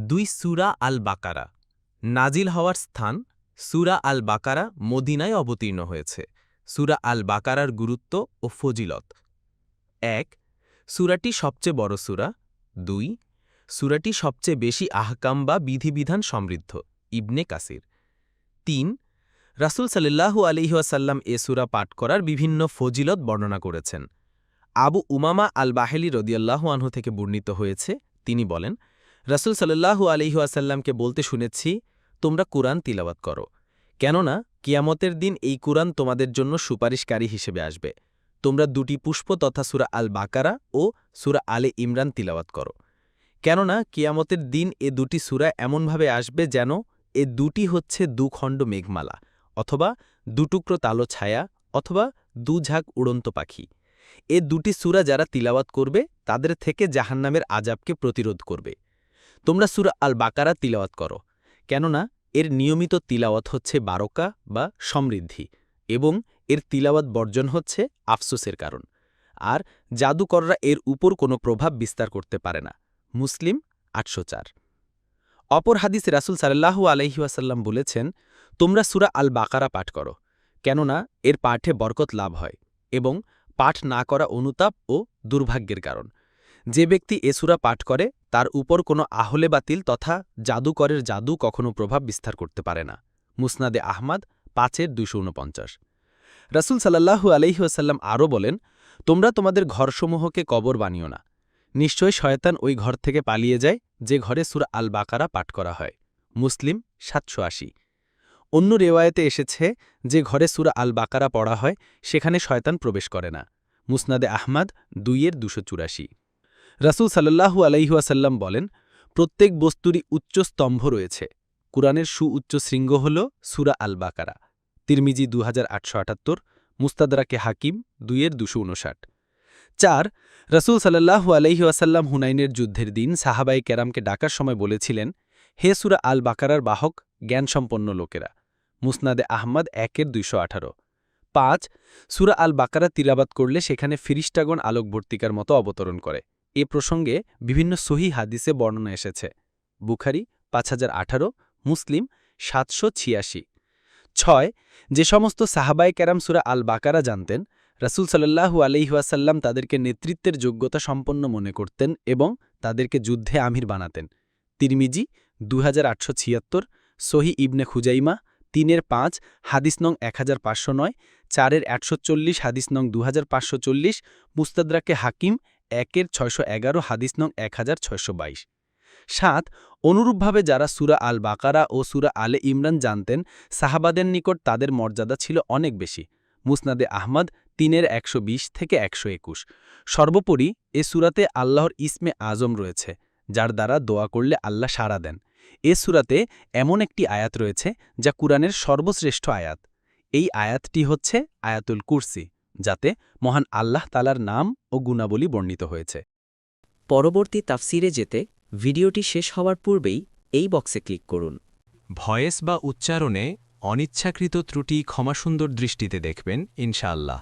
দুই সুরা আল বাকারা নাজিল হওয়ার স্থান সুরা আল বাকারা মদিনায় অবতীর্ণ হয়েছে। সুরা আল বাকারার গুরুত্ব ও ফজিলত। এক, সুরাটি সবচেয়ে বড় সুরা। দুই, সুরাটি সবচেয়ে বেশি আহকাম বা বিধিবিধান সমৃদ্ধ। ইবনে কাসির। তিন, রাসুল সাল্লাহু আলিহাসাল্লাম এ সুরা পাঠ করার বিভিন্ন ফজিলত বর্ণনা করেছেন। আবু উমামা আল বাহেলি রদিয়াল্লাহু আনহু থেকে বর্ণিত হয়েছে। তিনি বলেন রাসুল সাল্লাহু আলিহাসাল্লামকে বলতে শুনেছি, তোমরা কুরআন তিলাবাত করো। কেননা, কিয়ামতের দিন এই কুরআন তোমাদের জন্য সুপারিশকারী হিসেবে আসবে। তোমরা দুটি পুষ্প তথা সুরা আল বাকারা ও সুরা আলে ইমরান তিলাওয়াত করো। কেননা, কিয়ামতের দিন এ দুটি সুরা এমনভাবে আসবে যেন এ দুটি হচ্ছে দুখণ্ড মেঘমালা, অথবা দুটুকরো তালো ছায়া, অথবা দুঝাঁক উড়ন্ত পাখি। এ দুটি সুরা যারা তিলাওয়াত করবে, তাদের থেকে জাহান্নামের আজাবকে প্রতিরোধ করবে। তোমরা সুরা আল বাকারা তিলাওয়াত করো, কেননা এর নিয়মিত তিলাওয়াত হচ্ছে বারকা বা সমৃদ্ধি এবং এর তিলাওয়াত বর্জন হচ্ছে আফসোসের কারণ। আর জাদুকররা এর উপর কোনো প্রভাব বিস্তার করতে পারে না। মুসলিম আটশো চার। অপর হাদিসে রাসুল সাল্লাহু আলহিউসাল্লাম বলেছেন, তোমরা সুরা আল বাকারা পাঠ করো, কেননা এর পাঠে বরকত লাভ হয় এবং পাঠ না করা অনুতাপ ও দুর্ভাগ্যের কারণ। যে ব্যক্তি এ সুরা পাঠ করে, তার উপর কোনো আহলে বাতিল তথা জাদুকরের জাদু কখনো প্রভাব বিস্তার করতে পারে না। মুসনাদে আহমাদ, পাঁচের দুশো উনপঞ্চাশ। রাসুল সাল্লাহু আলহিহাসাল্লাম আরও বলেন, তোমরা তোমাদের ঘরসমূহকে কবর বানিও না। নিশ্চয় শয়তান ওই ঘর থেকে পালিয়ে যায়, যে ঘরে সুরা আল বাকারা পাঠ করা হয়। মুসলিম, সাতশো আশি। অন্য রেওয়ায়েতে এসেছে যে ঘরে সুরা আল বাকারা পড়া হয়, সেখানে শয়তান প্রবেশ করে না। মুসনাদে আহমাদ, দুইয়ের দুশো চুরাশি। রাসুল সাল্লাহু আলাইহুয়াসাল্লাম বলেন, প্রত্যেক বস্তুরই উচ্চ স্তম্ভ রয়েছে। কুরআনের সুউচ্চ শৃঙ্গ হল সুরা আল বাকারা তিরমিজি দু হাজার আটশো আটাত্তর, মুস্তাদরাকে হাকিম দুইয়ের দুশো উনষাট চার, রসুল সাল্লাহু আলহিউসাল্লাম হুনাইনের যুদ্ধের দিন সাহাবাই ক্যারামকে ডাকার সময় বলেছিলেন, হে সুরা আল বাকারার বাহক, জ্ঞানসম্পন্ন লোকেরা, মুসনাদে আহমদ একের দুইশো আঠারো। পাঁচ, সুরা আল বাকারা তিলাবাত করলে সেখানে ফিরিস্টাগণ আলোকবর্তিকার মতো অবতরণ করে। এ প্রসঙ্গে বিভিন্ন সহি হাদিসে বর্ণনা এসেছে। বুখারি পাঁচ হাজার আঠারো, মুসলিম সাতশো ছিয়াশি। ছয়, যে সমস্ত সাহাবায় ক্যারাম সুরা আল বাকারা জানতেন, রাসুল সাল্লাহু আলহিহাসাল্লাম তাদেরকে নেতৃত্বের যোগ্যতা সম্পন্ন মনে করতেন এবং তাদেরকে যুদ্ধে আমির বানাতেন। তিরমিজি দু সহি ইবনে খুজাইমা তিনের পাঁচ, হাদিস নং এক হাজার পাঁচশো নয়, চারের একশো চল্লিশ, হাদিস নং দু হাজার পাঁচশো চল্লিশ, মুস্তাদরাকে হাকিম একের ছয়শো এগারো, হাদিস নং এক হাজার ছয়শো বাইশ। সাত, অনুরূপভাবে যারা সুরা আল বাকারা ও সুরা আলে ইমরান জানতেন, সাহাবাদের নিকট তাদের মর্যাদা ছিল অনেক বেশি। মুসনাদে আহমদ তিনের একশো বিশ থেকে একশো একুশ। সর্বোপরি এ সুরাতে আল্লাহর ইসমে আজম রয়েছে, যার দ্বারা দোয়া করলে আল্লাহ সাড়া দেন। এ সুরাতে এমন একটি আয়াত রয়েছে, যা কুরআনের সর্বশ্রেষ্ঠ আয়াত। এই আয়াতটি হচ্ছে আয়াতুল কুরসি। যাতে মহান আল্লাহ তালার নাম ও গুণাবলী বর্ণিত হয়েছে। পরবর্তী তাফসিরে যেতে ভিডিওটি শেষ হওয়ার পূর্বেই এই বক্সে ক্লিক করুন। ভয়েস বা উচ্চারণে অনিচ্ছাকৃত ত্রুটি ক্ষমাসুন্দর দৃষ্টিতে দেখবেন, ইনশাআল্লাহ।